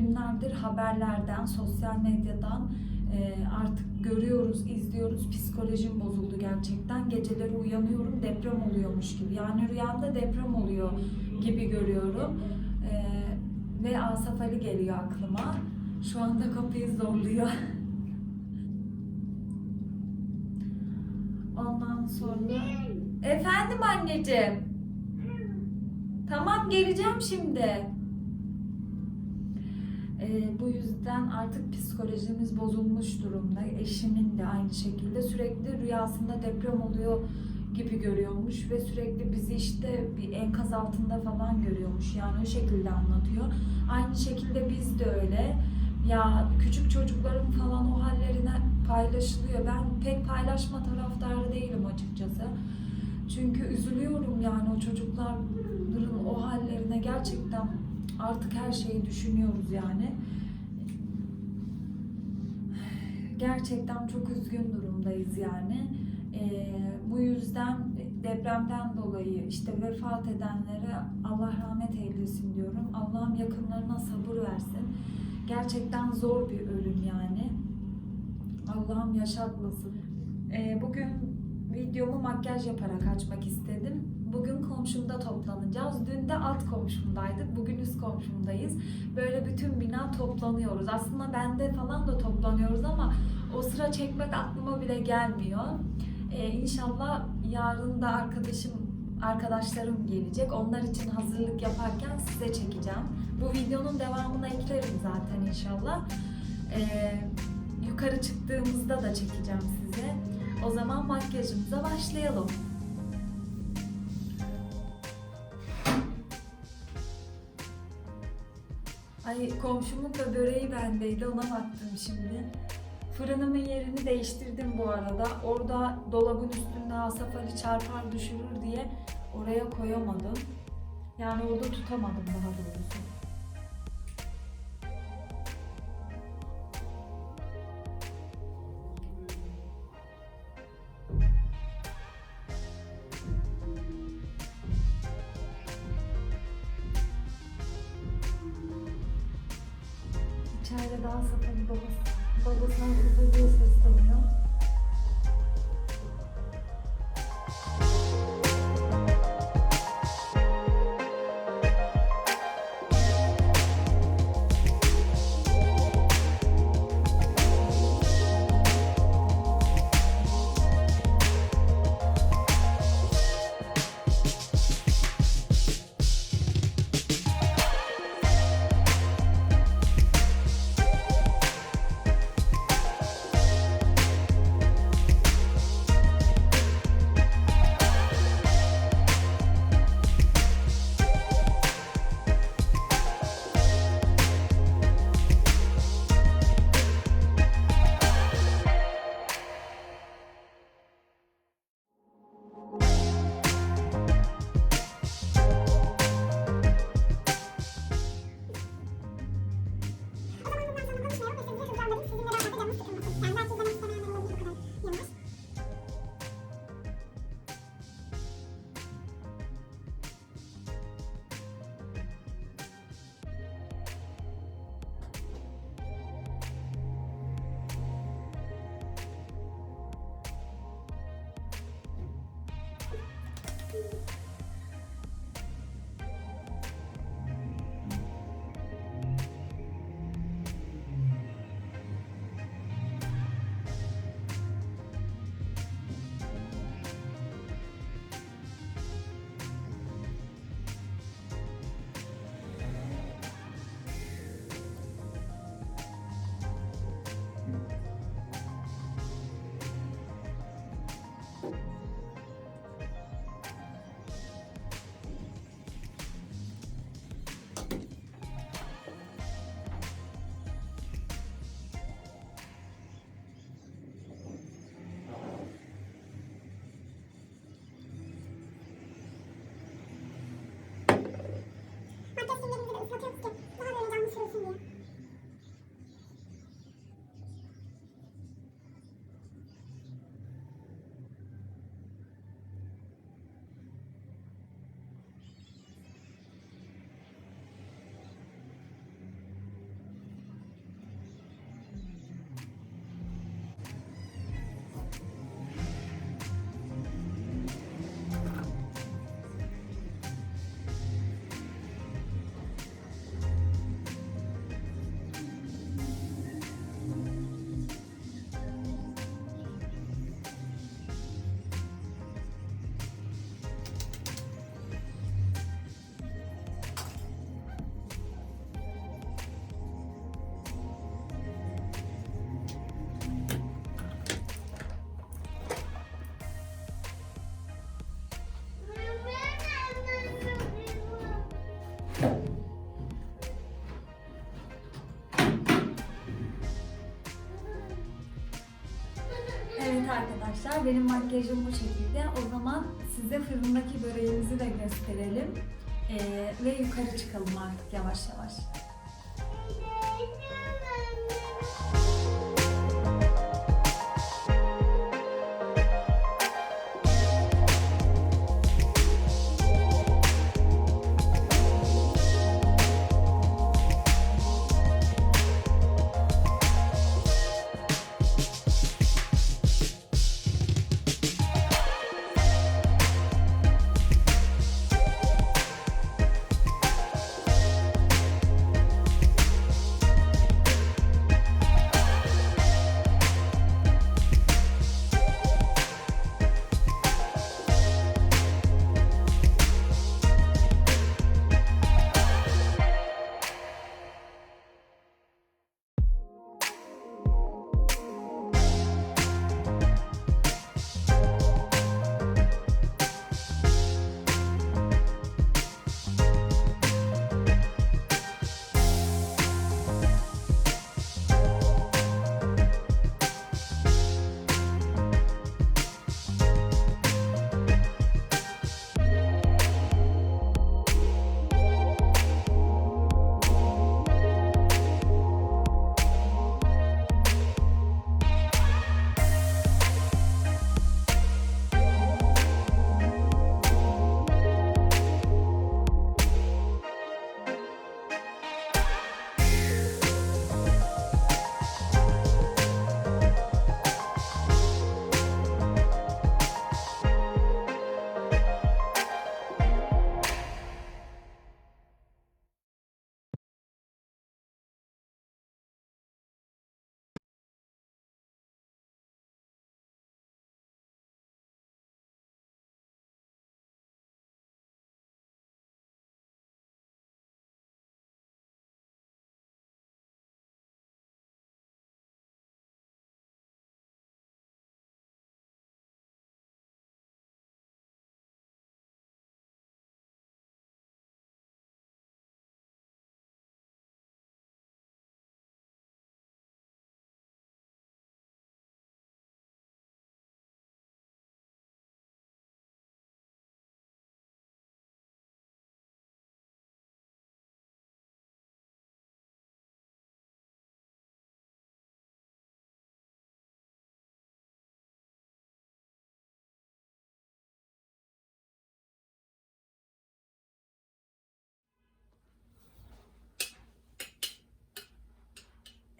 günlerdir haberlerden, sosyal medyadan e, artık görüyoruz, izliyoruz. Psikolojim bozuldu gerçekten. Geceleri uyanıyorum deprem oluyormuş gibi. Yani rüyamda deprem oluyor gibi görüyorum. E, ve Asaf Ali geliyor aklıma. Şu anda kapıyı zorluyor. Ondan sonra... Efendim anneciğim. Tamam geleceğim şimdi. Ee, bu yüzden artık psikolojimiz bozulmuş durumda. Eşimin de aynı şekilde sürekli rüyasında deprem oluyor gibi görüyormuş ve sürekli bizi işte bir enkaz altında falan görüyormuş. Yani o şekilde anlatıyor. Aynı şekilde biz de öyle. Ya küçük çocukların falan o hallerine paylaşılıyor. Ben pek paylaşma taraftarı değilim açıkçası. Çünkü üzülüyorum yani o çocukların o hallerine gerçekten artık her şeyi düşünüyoruz yani. Gerçekten çok üzgün durumdayız yani. Ee, bu yüzden depremden dolayı işte vefat edenlere Allah rahmet eylesin diyorum. Allah'ım yakınlarına sabır versin. Gerçekten zor bir ölüm yani. Allah'ım yaşatmasın. Ee, bugün videomu makyaj yaparak açmak istedim. Bugün komşumda toplanacağız. Dün de alt komşumdaydık. Bugün üst komşumdayız. Böyle bütün bina toplanıyoruz. Aslında bende falan da toplanıyoruz ama o sıra çekmek aklıma bile gelmiyor. Ee, inşallah yarın da arkadaşım arkadaşlarım gelecek. Onlar için hazırlık yaparken size çekeceğim. Bu videonun devamına eklerim zaten inşallah. Ee, yukarı çıktığımızda da çekeceğim size. O zaman makyajımıza başlayalım. Ay komşumun da böreği bendeydi ona baktım şimdi. Fırınımın yerini değiştirdim bu arada. Orada dolabın üstünde Asaf Ali çarpar düşürür diye oraya koyamadım. Yani orada tutamadım daha doğrusu. Benim makyajım bu şekilde. O zaman size fırındaki böreğimizi de gösterelim. Ee, ve yukarı çıkalım artık yavaş yavaş.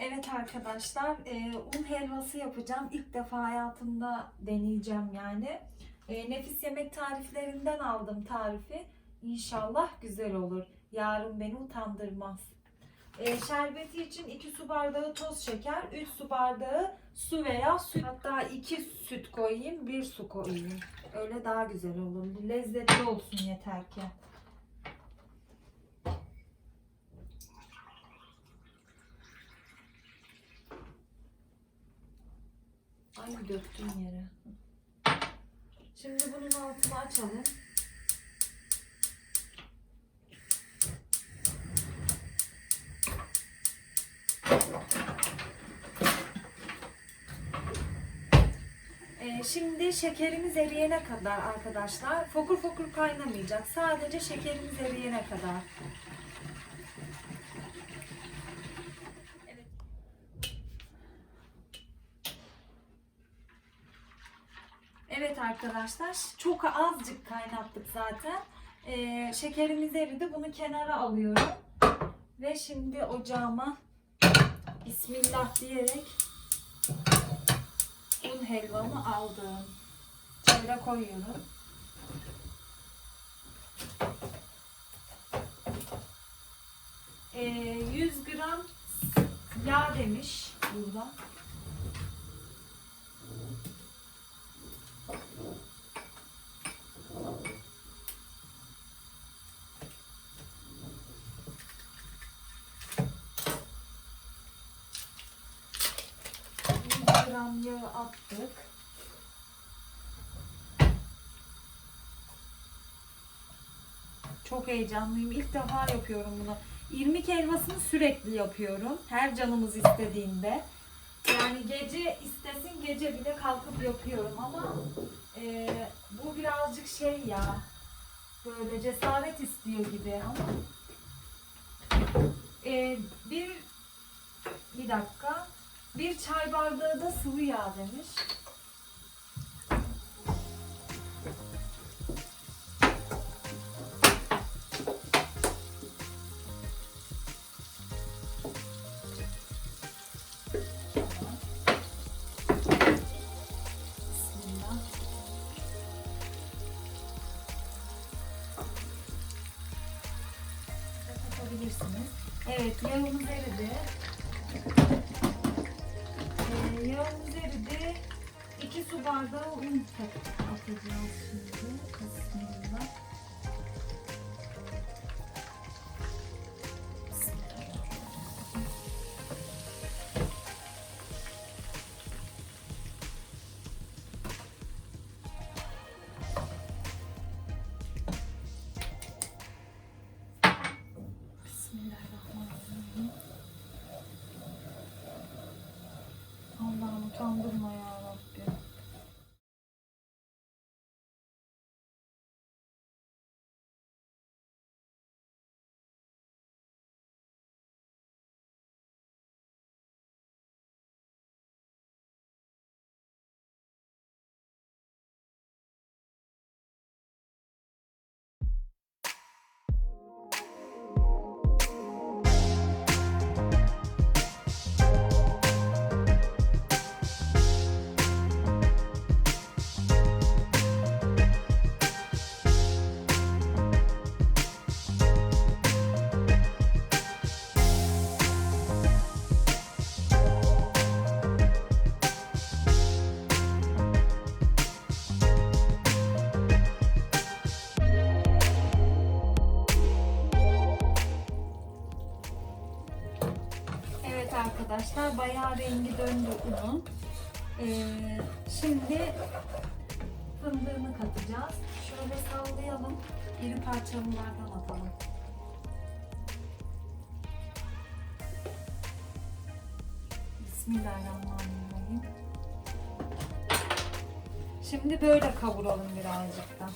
Evet arkadaşlar, e, un helvası yapacağım. İlk defa hayatımda deneyeceğim yani. E, nefis yemek tariflerinden aldım tarifi. İnşallah güzel olur. Yarın beni utandırmaz. E, şerbeti için 2 su bardağı toz şeker, 3 su bardağı su veya süt. Hatta 2 süt koyayım, 1 su koyayım. Öyle daha güzel olur. Lezzetli olsun yeter ki. Ay döktüm yere. Şimdi bunun altını açalım. Ee, şimdi şekerimiz eriyene kadar arkadaşlar fokur fokur kaynamayacak. Sadece şekerimiz eriyene kadar. Evet arkadaşlar çok azıcık kaynattık zaten. Ee, şekerimiz eridi. Bunu kenara alıyorum. Ve şimdi ocağıma Bismillah diyerek un helvamı aldım. Çevre koyuyorum. Ee, 100 gram yağ demiş burada. Gram yağı attık. Çok heyecanlıyım. İlk defa yapıyorum bunu. İrmik helvasını sürekli yapıyorum. Her canımız istediğinde. Yani gece istesin gece bile kalkıp yapıyorum ama e, bu birazcık şey ya böyle cesaret istiyor gibi ama e, bir bir dakika bir çay bardağı da sıvı yağ demiş. Evet, yağımız eridi. Yağımız eridi. 2 su bardağı un atacağız şimdi. Bismillah. Bayağı rengi döndü unun. Ee, şimdi fındığını katacağız. Şöyle sallayalım. İri parçalılardan atalım. Bismillahirrahmanirrahim. Şimdi böyle kavuralım birazcık da.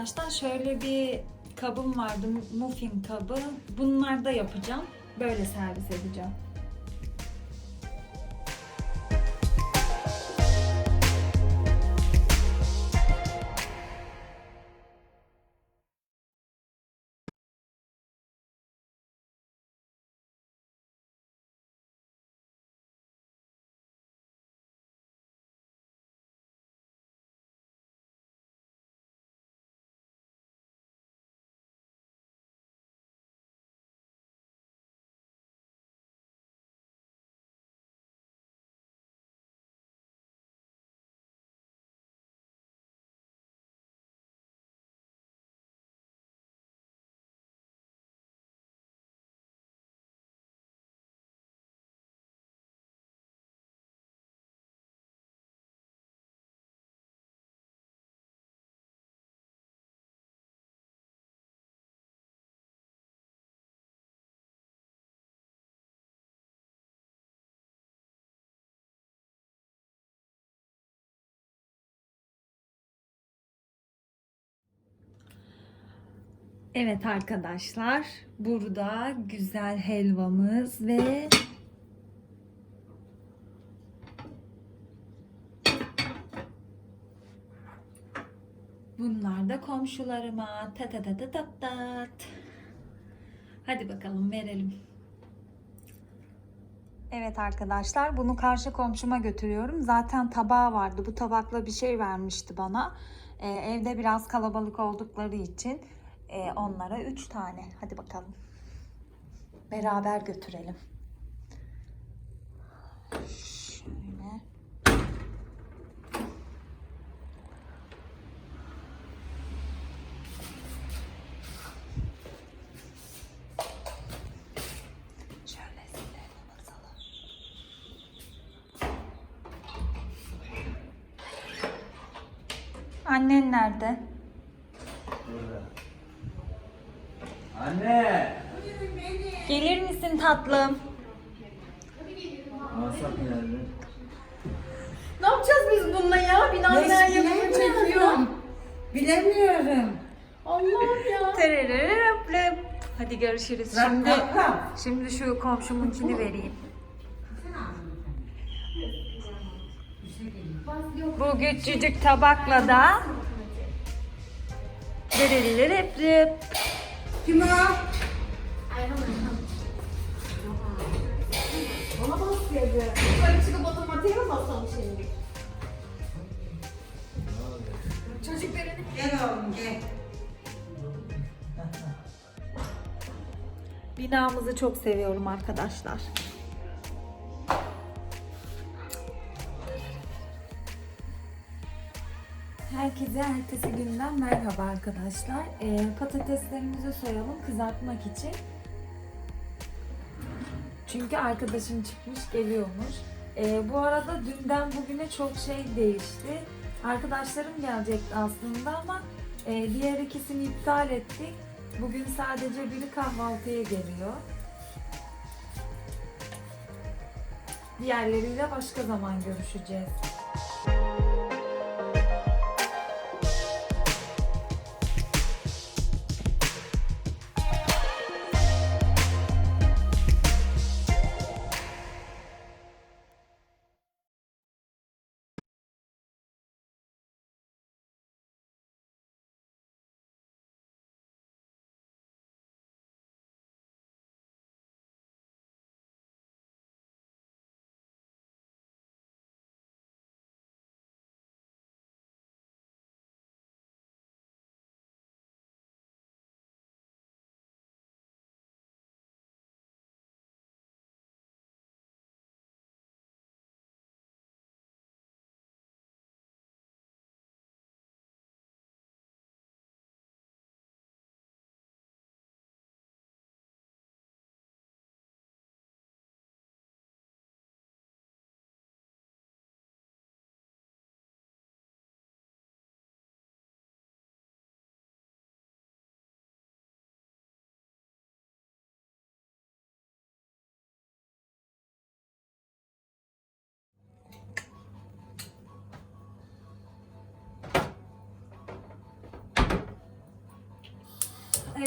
Arkadaşlar şöyle bir kabım vardı muffin kabı. Bunlarda yapacağım. Böyle servis edeceğim. Evet arkadaşlar, burada güzel helvamız ve bunlar da komşularıma. Ta ta ta ta ta tat. Hadi bakalım verelim. Evet arkadaşlar bunu karşı komşuma götürüyorum. Zaten tabağı vardı. Bu tabakla bir şey vermişti bana. Ee, evde biraz kalabalık oldukları için e, onlara 3 tane. Hadi bakalım. Beraber götürelim. Şöyle. Annen nerede? Tatlım? Ne yapacağız biz bununla ya? Binalar yapımı çekiyor. Bilemiyorum. Allah'ım ya. Tererererep. Hadi görüşürüz. Şimdi şimdi şu komşumunkini vereyim. Bu küçücük tabakla da Dererererep. Kim o? Bana bas dedi. Yukarı çıkıp otomatiğe mi basalım şimdi? Çocukların Gel oğlum gel. Binamızı çok seviyorum arkadaşlar. Herkese ertesi günden merhaba arkadaşlar. Ee, patateslerimizi soyalım kızartmak için. Çünkü arkadaşım çıkmış geliyormuş. Ee, bu arada dünden bugüne çok şey değişti. Arkadaşlarım gelecekti aslında ama e, diğer ikisini iptal ettik. Bugün sadece biri kahvaltıya geliyor. Diğerleriyle başka zaman görüşeceğiz.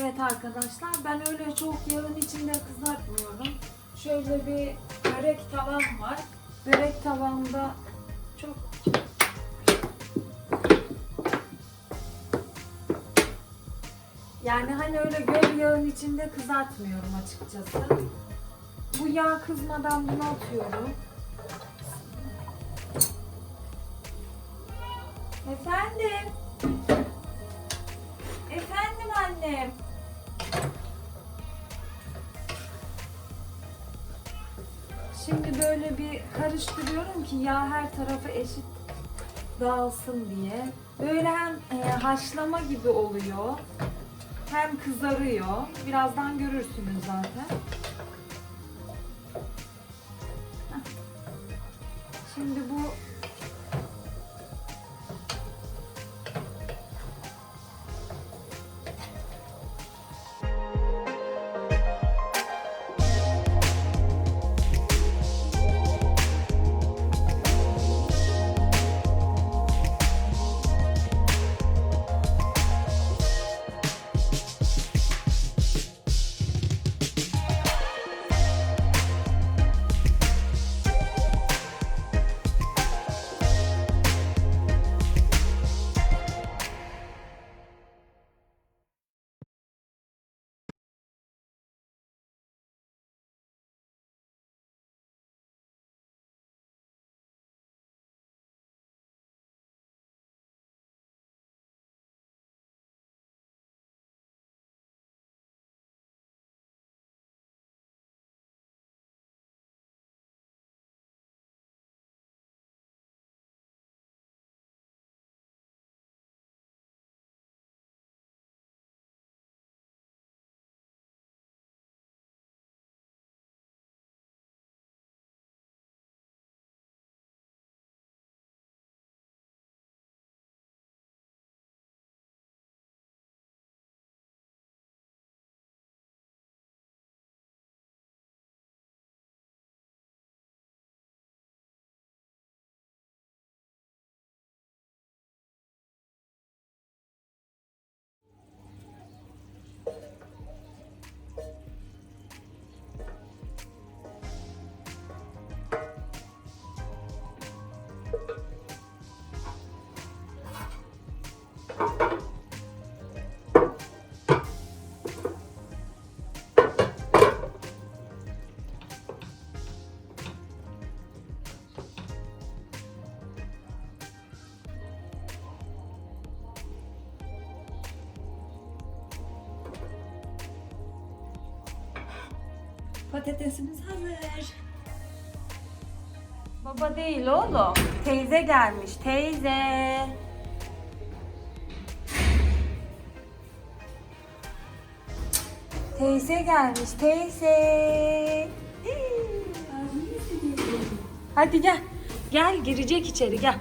Evet arkadaşlar ben öyle çok yağın içinde kızartmıyorum. Şöyle bir börek tavam var. Börek tavamda çok yani hani öyle göl yağın içinde kızartmıyorum açıkçası. Bu yağ kızmadan bunu atıyorum. Efendim? Efendim annem. Karıştırıyorum ki yağ her tarafı eşit dağılsın diye. Böyle hem e, haşlama gibi oluyor. Hem kızarıyor. Birazdan görürsünüz zaten. Patatesimiz hazır. Baba değil oğlum. Teyze gelmiş. Teyze. Teyze gelmiş. Teyze. Hadi gel. Gel girecek içeri gel.